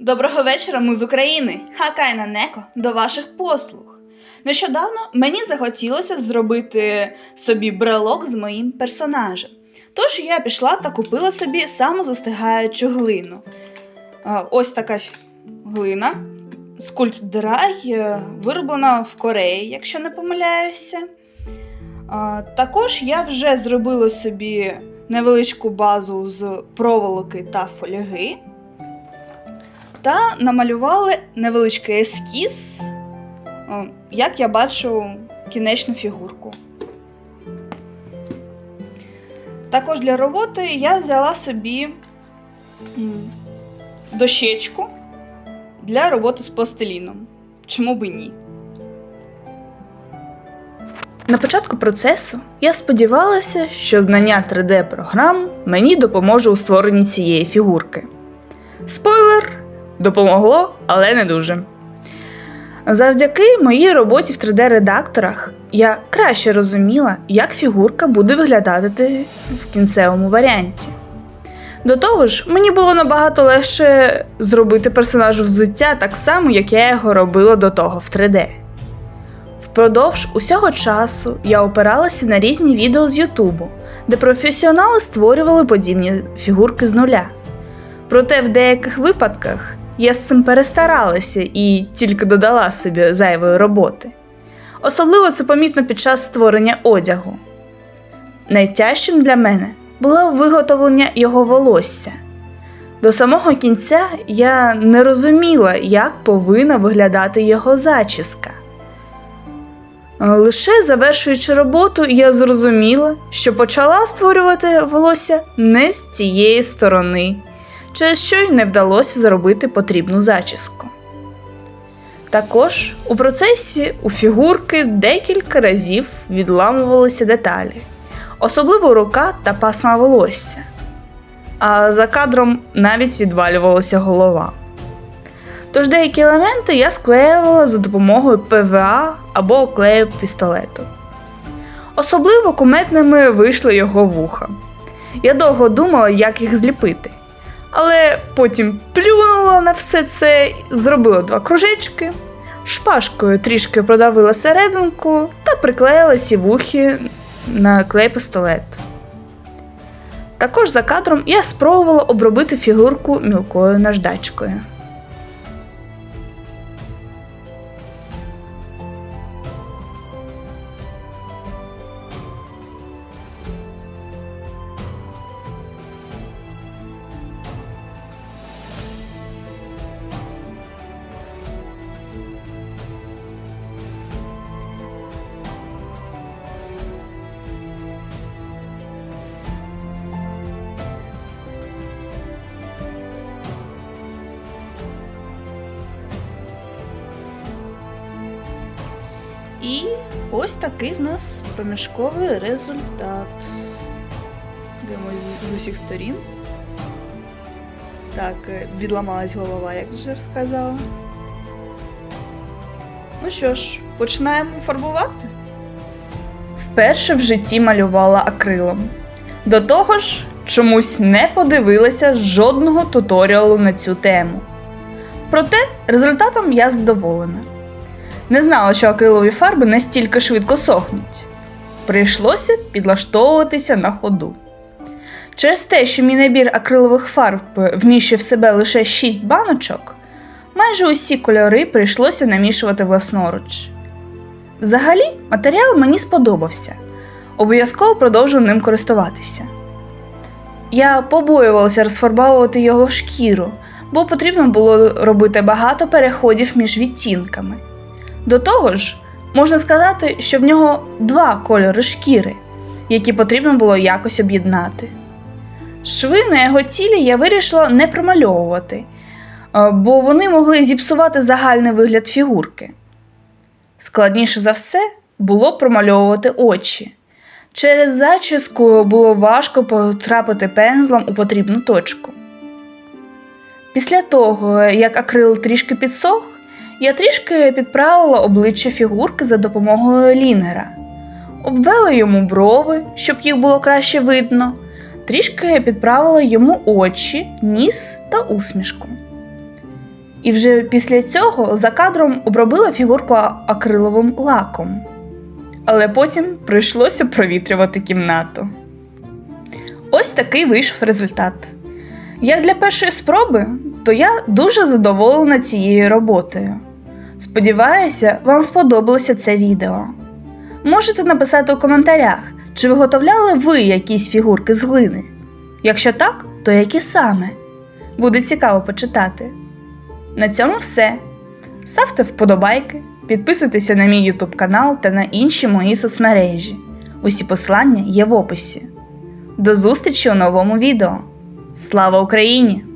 Доброго вечора, ми з України. Хакайна Неко до ваших послуг. Нещодавно мені захотілося зробити собі брелок з моїм персонажем. Тож я пішла та купила собі самозастигаючу глину. Ось така глина. Скульптдрай е, вироблена в Кореї, якщо не помиляюся. Також я вже зробила собі невеличку базу з проволоки та фольги та намалювали невеличкий ескіз, як я бачу кінечну фігурку. Також для роботи я взяла собі дощечку для роботи з пластиліном. Чому би ні? На початку процесу я сподівалася, що знання 3D-програм мені допоможе у створенні цієї фігурки. Спойлер! Допомогло, але не дуже. Завдяки моїй роботі в 3D-редакторах я краще розуміла, як фігурка буде виглядати в кінцевому варіанті. До того ж, мені було набагато легше зробити персонажу взуття так само, як я його робила до того в 3D. Впродовж усього часу я опиралася на різні відео з Ютубу, де професіонали створювали подібні фігурки з нуля. Проте в деяких випадках я з цим перестаралася і тільки додала собі зайвої роботи. Особливо це помітно під час створення одягу. Найтяжчим для мене було виготовлення його волосся. До самого кінця я не розуміла, як повинна виглядати його зачіска. Лише завершуючи роботу, я зрозуміла, що почала створювати волосся не з цієї сторони, через що й не вдалося зробити потрібну зачіску. Також у процесі у фігурки декілька разів відламувалися деталі, особливо рука та пасма волосся, а за кадром навіть відвалювалася голова. Тож деякі елементи я склеювала за допомогою ПВА або клею пістолету. Особливо куметними вийшли його вуха. Я довго думала, як їх зліпити, але потім плюнула на все це, зробила два кружечки, шпажкою трішки продавила серединку та приклеїла сівухи на клей пістолет. Також за кадром я спробувала обробити фігурку мілкою наждачкою. І ось такий в нас проміжковий результат. Дивимось з- усіх сторін. Так, е, відламалась голова, як вже сказала. Ну що ж, починаємо фарбувати. Вперше в житті малювала акрилом. До того ж, чомусь не подивилася жодного туторіалу на цю тему. Проте результатом я задоволена. Не знала, що акрилові фарби настільки швидко сохнуть. Прийшлося підлаштовуватися на ходу. Через те, що мій набір акрилових фарб вміщує в себе лише 6 баночок, майже усі кольори прийшлося намішувати власноруч. Взагалі, матеріал мені сподобався. Обов'язково продовжу ним користуватися. Я побоювалася розфарбовувати його шкіру, бо потрібно було робити багато переходів між відтінками. До того ж, можна сказати, що в нього два кольори шкіри, які потрібно було якось об'єднати. Шви на його тілі я вирішила не промальовувати, е, бо вони могли зіпсувати загальний вигляд фігурки. Складніше за все було промальовувати очі. Через зачіску було важко потрапити пензлом у потрібну точку. Після того, як акрил трішки підсох, я трішки підправила обличчя фігурки за допомогою лінера, обвела йому брови, щоб їх було краще видно, трішки підправила йому очі, ніс та усмішку. І вже після цього за кадром обробила фігурку акриловим лаком. Але потім прийшлося провітрювати кімнату. Ось такий вийшов результат. Як для першої спроби, то я дуже задоволена цією роботою. Сподіваюся, вам сподобалося це відео. Можете написати у коментарях, чи виготовляли ви якісь фігурки з глини. Якщо так, то які саме? Буде цікаво почитати. На цьому все. Ставте вподобайки, підписуйтеся на мій YouTube канал та на інші мої соцмережі. Усі послання є в описі. До зустрічі у новому відео. Слава Україні!